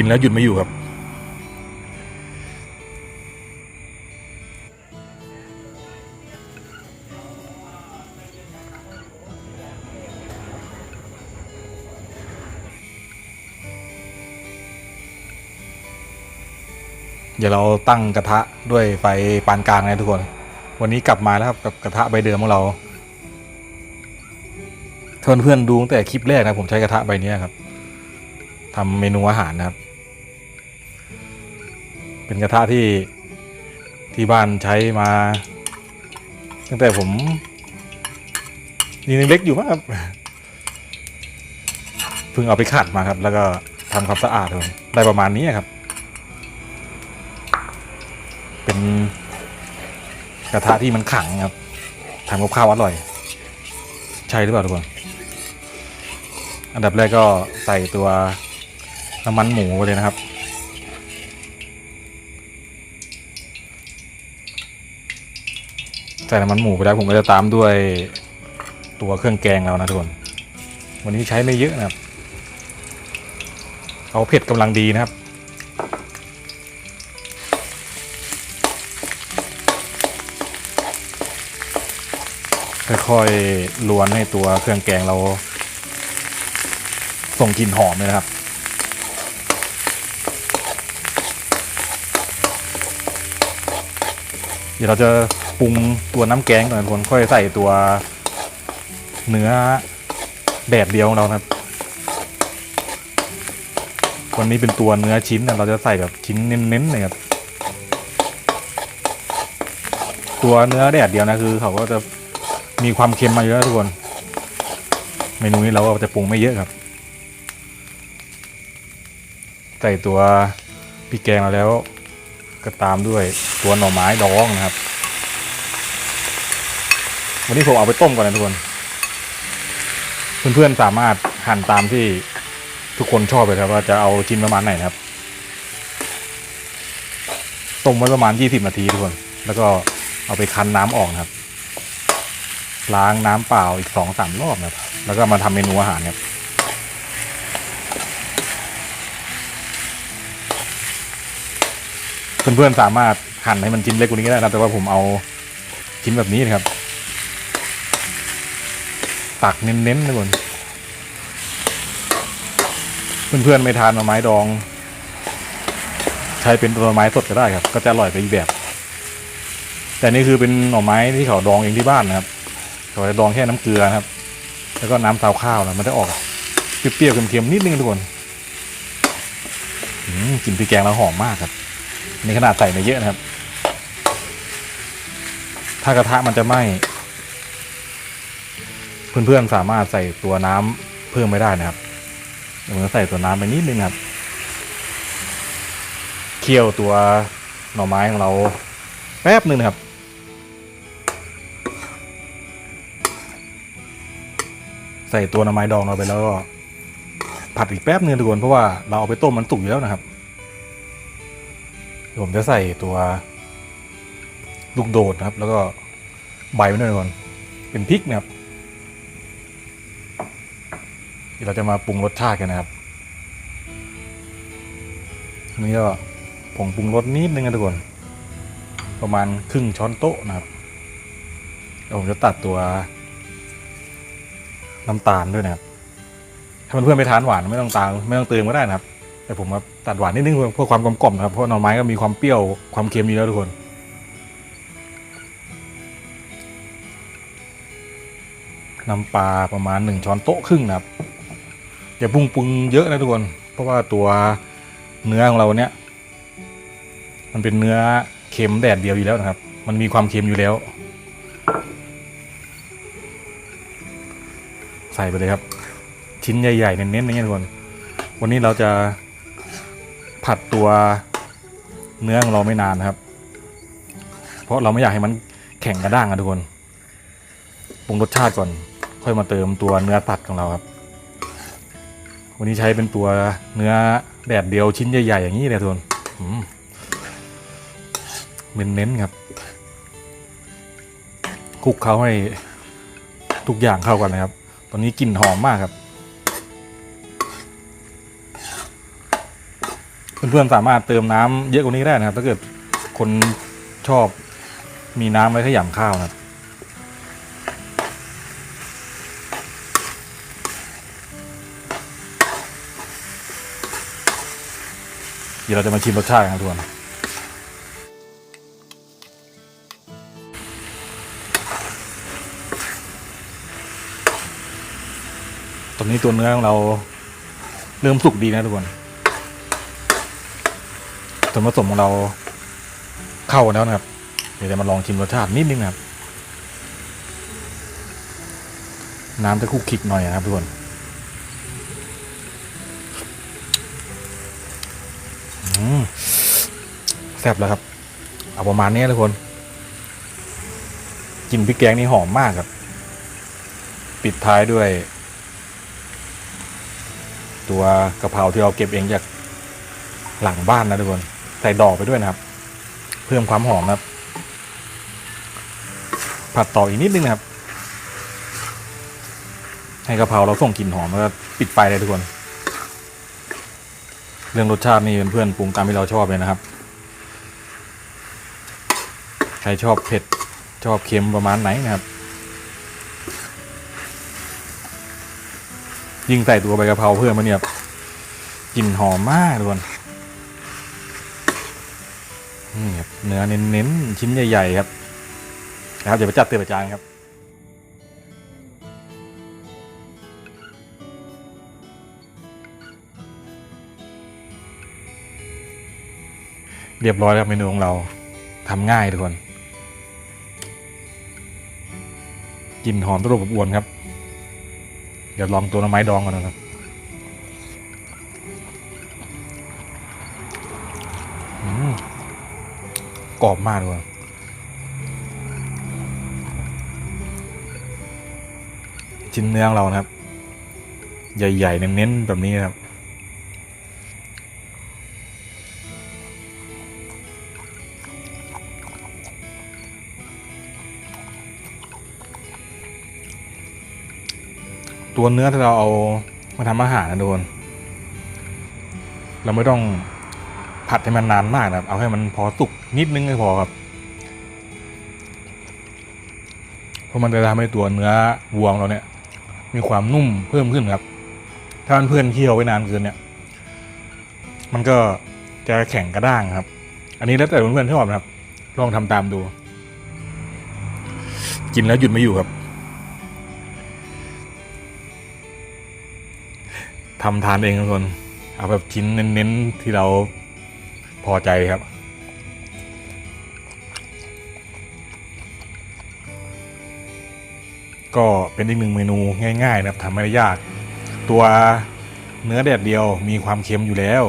กินแล้วหยุดไม่อยู่ครับเดี๋ยวเราตั้งกระทะด้วยไฟปานกลางนะทุกคน วันนี้กลับมาแล้วครับกับกระทะใบเดิมของเราถ้าเพื่อนดูตั้งแต่คลิปแรกนะผมใช้กระทะใบนี้ครับทำเมนูอาหารนะครับ เป็นกระทะที่ที่บ้านใช้มา ตั้งแต่ผมยังเล็กอยู่มากครับเพิ่งเอาไปขัดมาครับ แล้วก็ทำความสะอาดเลยได้ประมาณนี้ครับ เป็นกระทะที่มันขังครับทำกับข้าวอร่อย ใช่หรือเปล่าทุกคนอันดับแรกก็ใส่ตัวน้ำมันหมูไปเลยนะครับ ใส่น้ำมันหมูไปแล้วผมก็จะตามด้วยตัวเครื่องแกงเรานะทุกคน วันนี้ใช้ไม่เยอะนะครับ เอาเผ็ดกำลังดีนะครับ ค่อยๆล้วนให้ตัวเครื่องแกงเรา ส่งกลิ่นหอมเลยนะครับเดี๋ยวเราจะ ปรุงตัวน้ำแกงก่อนทุกคนค่อยใส่ตัวเนื้อแดดเดียวของเราครับ วันนี้เป็นตัวเนื้อชิ้นนะเราจะใส่แบบชิ้นเน้นๆเลยครับ ตัวเนื้อแดดเดียวนะคือ เขาก็จะมีความเค็มมาเยอะทุกคน เมนูนี้เราก็จะปรุงไม่เยอะครับ ใส่ตัวพริกแกงเราแล้ว ก็ตามด้วยตัวหน่อไม้ดองนะครับ วันนี้ผมเอาไปต้มก่อนนะทุกคน เพื่อนๆสามารถหั่นตามที่ทุกคนชอบเลยครับว่าจะเอาชิ้นประมาณไหนนะครับ ต้มไว้ประมาณ 20 นาทีทุกคน แล้วก็เอาไปคั้นน้ำออกนะครับ ล้างน้ำเปล่าอีกสองสามรอบนะครับ แล้วก็มาทำเมนูอาหารครับเพื่อนๆสามารถหั่นให้มันชิ้นเล็กกว่านี้ก็ได้นะแต่ว่าผมเอาชิ้นแบบนี้นะครับ ตักเน้นๆทุกคนเพื่อนๆไม่ทานหน่อไม้ดอง ใช้เป็นตัวหน่อไม้สดก็ได้ครับ ก็จะอร่อยไปอีกแบบ แต่นี่คือเป็นหน่อไม้ที่เขาดองเองที่บ้านนะครับเขาจะดองแค่น้ำเกลือนะครับ แล้วก็น้ำซาวข้าวนะมันจะออกเปรี้ยวๆเค็มๆนิดนึงทุกคนอืมกลิ่นพริกแกงเราหอมมากครับในขนาดใส่ม่เยอะนะครับ ถ้ากระทะมันจะไหม้ เพื่อนๆสามารถใส่ตัวน้ำเพิ่มไม่ได้นะครับเดี๋ยวผมจะใส่ตัวน้ำไปนิดนึงครับ เคี่ยวตัวหน่อไม้ของเราแป๊บหนึ่งนะครับ ใส่ตัวหน่อไม้ดองเราไปแล้วก็ผัดอีกแป๊บนึงทุกคนเพราะว่าเราเอาไปต้มมันสุกอยู่แล้วนะครับเดี๋ยวผมจะใส่ตัวลูกโดดนะครับ แล้วก็ใบมันด้วยทุกคนเป็นพริกนะครับ เราจะมาปรุงรสชาติกันนะครับอันนี้ก็ผงปรุงรสนิดนึงนะทุกคน ประมาณครึ่งช้อนโต๊ะนะครับแล้วผมจะตัดตัวน้ำตาลด้วยนะครับ ถ้าเพื่อนๆไม่ทานหวานไม่ต้องตามไม่ต้องเติมก็ได้นะครับ แต่ผมมาตัดหวานนิดนึงเพื่อความกลมกล่อมนะครับ เพราะหน่อไม้ก็มีความเปรี้ยวความเค็มอยู่แล้วทุกคนน้ำปลาประมาณหนึ่งช้อนโต๊ะครึ่งนะครับ อย่าปรุงปรุงเยอะนะทุกคน เพราะว่าตัวเนื้อของเราเนี่ย มันเป็นเนื้อเค็มแดดเดียวอยู่แล้วนะครับ มันมีความเค็มอยู่แล้ว ใส่ไปเลยครับ ชิ้นใหญ่ๆเน้นๆอย่างเงี้ยทุกคน วันนี้เราจะผัดตัวเนื้อของเราไม่นานนะครับ เพราะเราไม่อยากให้มันแข็งกระด้างอะทุกคนปรุงรสชาติก่อน ค่อยมาเติมตัวเนื้อตัดของเราครับ วันนี้ใช้เป็นตัวเนื้อแดดเดียวชิ้นใหญ่ๆอย่างนี้เลยทุกคนเน้นๆครับคลุกเขาให้ทุกอย่างเข้ากันนะครับ ตอนนี้กลิ่นหอมมากครับ เพื่อนๆสามารถเติมน้ำเยอะกว่านี้ได้นะครับ ถ้าเกิดคนชอบมีน้ำไว้ขยำข้าวนะครับ ดี๋ยวเราจะมาชิมรสชาติกันครับทุกคนตอนนี้ตัวเนื้อของเราเริ่มสุกดีนะทุกคนส่วนผสมของเราเข้าแล้วนะครับ เดี๋ยวจะมาลองชิมรสชาตินิดนึงนะครับ น้ำจะคุกคลิกหน่อยนะครับทุกคน แซ่บแล้วครับ เอาประมาณนี้ทุกคนกลินพริกแกงนี่หอมมากครับ ปิดท้ายด้วย ตัวกะเพราที่เราเก็บเองจากหลังบ้านนะทุกคน ใส่ดอกไปด้วยนะครับ เพิ่มความหอมครับ ผัดต่ออีกนิดนึงนะครับ ให้กะเพราเราส่งกลิ่นหอมแล้วปิดไฟเลยทุกคน เรื่องรสชาตินี่เพื่อนๆปรุงตามที่เราชอบเลยนะครับ ใค รชอบเผ็ดชอบเค็มประมาณไหนนะครับ ยิ่งใส่ตัวใบกะเพราเพิ่มมาเนี่ยกลิ่นหอมมากทุกคนนี่ครับเนื้อเน้นๆชิ้นใหญ่ๆครับนะครับเดี๋ยวไปจัดเตือนประจานครับเรียบร้อยแล้วเมนูของเราทำง่ายทุกคน กลิ่นหอมตลบอบอวนครับ เดี๋ยวลองตัวน้ำไม้ดองก่อนนะครับกรอบมากเลยชิ้นเนื้อของเรานะครับ ใหญ่ๆเน้นๆแบบนี้นะครับ ตัวเนื้อที่เราเอามาทำอาหารนะทุกคนเราไม่ต้องผัดให้มันนานมากนะครับ เอาให้มันพอสุกนิดนึงก็พอครับ เพราะมันจะทำให้ตัวเนื้อวัวเราเนี่ย มีความนุ่มเพิ่มขึ้นครับ ถ้าเพื่อนเคี่ยวไว้นานเกินเนี่ย มันก็จะแข็งกระด้างครับ อันนี้แล้วแต่เพื่อนๆชอบนะครับ ลองทำตามดู กินแล้วหยุดไม่อยู่ครับ ทำทานเองทุกคนเอาแบบชิ้นเน้นๆที่เราพอใจครับก็เป็นอีกหนึ่งเมนูง่าย ๆ นะครับทำไม่ได้ยาก ตัวเนื้อแดดเดียวมีความเค็มอยู่แล้ว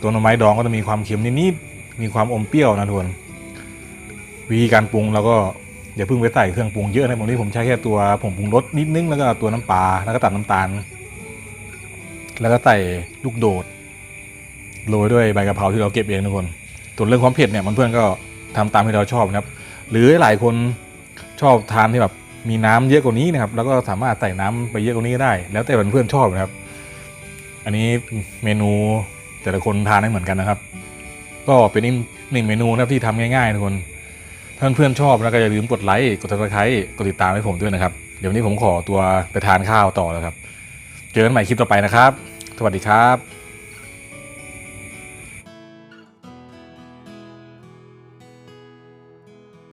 ตัวหน่อไม้ดองก็จะมีความเค็มนิดๆมีความอมเปรี้ยวนะทุกคนวิธีการปรุงเราก็ อย่าเพิ่งไปใส่เครื่องปรุงเยอะนะผมนี่ผมใช้แค่ตัวผงปรุงรสนิดนึงแล้วก็ตัวน้ำปลาแล้วก็ตัดน้ำตาล แล้วก็ใส่ลูกโดดโรยด้วยใบกะเพราที่เราเก็บเองทุกคนส่วนเรื่องความเผ็ดเนี่ยมันเพื่อนก็ทำตามที่เราชอบนะครับ หรือหลายคนชอบทานที่แบบมีน้ำเยอะกว่านี้นะครับ แล้วก็สามารถใส่น้ำไปเยอะกว่านี้ก็ได้ แล้วแต่เพื่อนชอบนะครับ อันนี้เมนูแต่ละคนทานได้เหมือนกันนะครับ ก็เป็นอีกหนึ่งเมนูนะครับที่ทำง่ายๆทุกคน ถ้าเพื่อนๆชอบนะก็อย่าลืมกดไลค์ กดติดตามกดติดตามให้ผมด้วยนะครับ เดี๋ยววันนี้ผมขอตัวไปทานข้าวต่อแล้วครับ เจอกันใหม่คลิปต่อไปนะครับ สวัสดีครับ